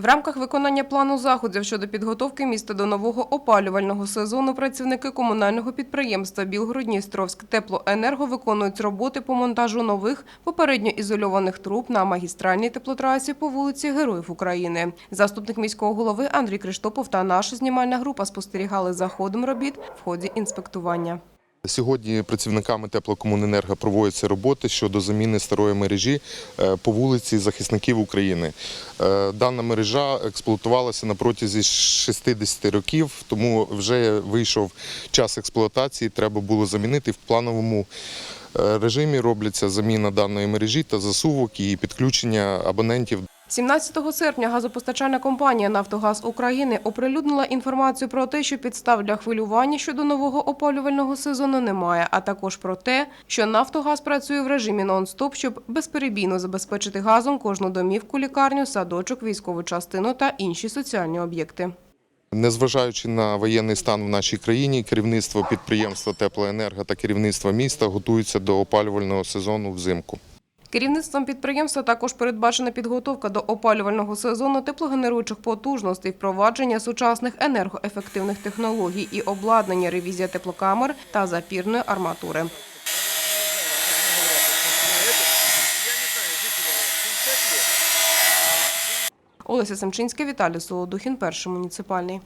В рамках виконання плану заходів щодо підготовки міста до нового опалювального сезону працівники комунального підприємства Білгород-Дністровськ теплоенерго виконують роботи по монтажу нових попередньо ізольованих труб на магістральній теплотрасі по вулиці Героїв України. Заступник міського голови Андрій Криштопов та наша знімальна група спостерігали за ходом робіт в ході інспектування. Сьогодні працівниками теплокомуненерго проводяться роботи щодо заміни старої мережі е, по вулиці захисників України. Е, Дана мережа експлуатувалася на протязі 60 років, тому вже вийшов час експлуатації. Треба було замінити в плановому е, режимі. Робляться заміна даної мережі та засувок і підключення абонентів 17 серпня газопостачальна компанія «Нафтогаз України» оприлюднила інформацію про те, що підстав для хвилювання щодо нового опалювального сезону немає, а також про те, що «Нафтогаз» працює в режимі нон-стоп, щоб безперебійно забезпечити газом кожну домівку, лікарню, садочок, військову частину та інші соціальні об'єкти. Незважаючи на воєнний стан в нашій країні, керівництво підприємства Теплоенерго та керівництво міста готуються до опалювального сезону взимку. Керівництвом підприємства також передбачена підготовка до опалювального сезону теплогенеруючих потужностей, впровадження сучасних енергоефективних технологій і обладнання, ревізія теплокамер та запірної арматури. Олеся Семчинська, Віталій Солодухін, перший муніципальний.